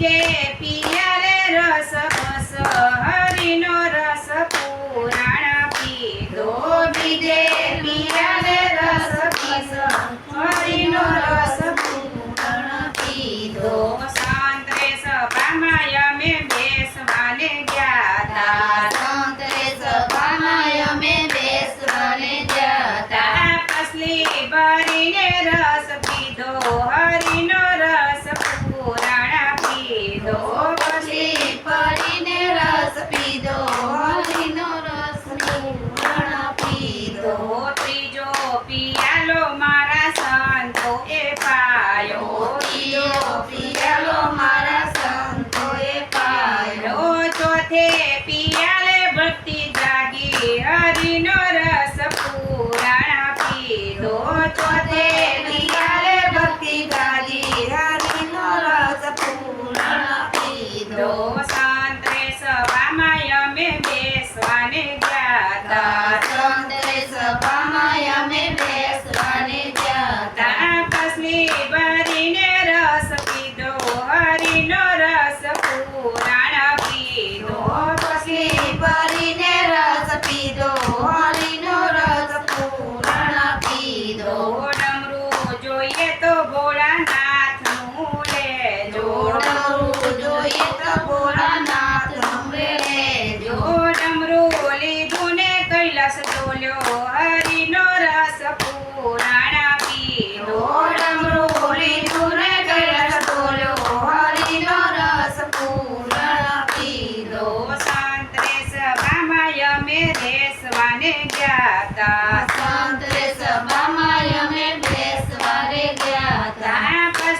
જે પિયા રે રસ પસ હરિનો રસ પુરાણ પીધો બીજે પિયા રે રસ પસ હરિનો રસ પુરાણ પીધો. સંતરે સભામાં અમે બેસવાને ગયા તા. સંતરે સભામાં અમે બેસવાને ગયા તા. પસલી રસ પીધો હરિનો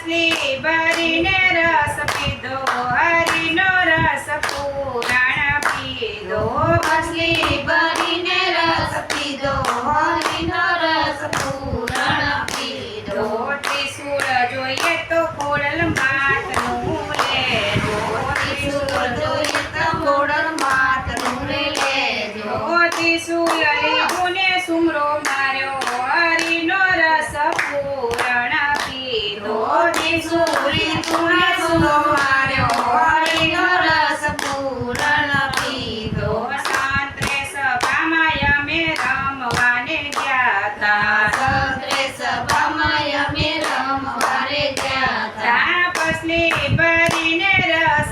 માછલી ભરીને રસ પીધો હરીનો રસ પુરાણા પીધો. માછલી ભરીને રસ પીધો હરીનો રસ પુરાણા પીધો. ત્રિશુળ જોઈએ તો કોડલ માતનું જોઈએ તો કોડલ માતનું લેજો ત્રિશુલ લીધું ને સુમરો માર્યો હરીનો રસ પૂરા માર્યો હરી રસ પૂરણ પીધો સાત્રે સભામાં અમે રમવાને ગયા તા સાત્રે સભામાં અમે રમવાને ગયા તા પસલી ભરીને રસ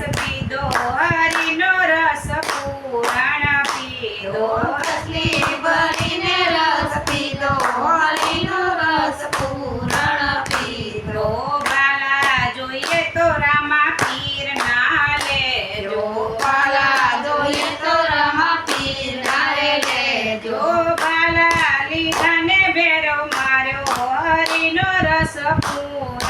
પિતાને ભેરવ માર્યો હરિનો રસ પૂરો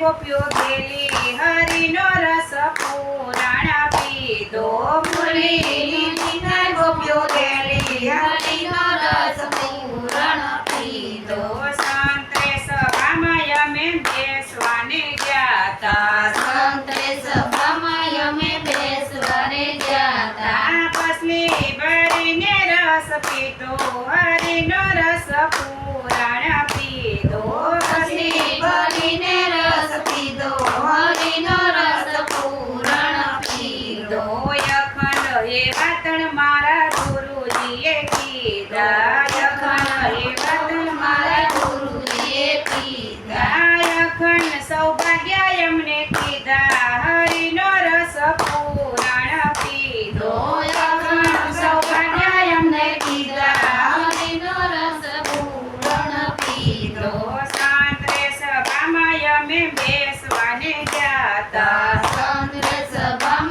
ગોપીઓ ગેલી, હરિનો રસ પૂરાણા પીધો મુરલી ગોપીઓ ગેલી, હરિનો રસ પૂરણ પીધો સંતરે સભામાં અમે રસ પુરાણ પીધો પછી ભરીને રસ એ વાતણ મારા ગુરુજીએ કીધા. અખંડ એ વાતણ મારા में बेस बने जाता कांग्रेस बम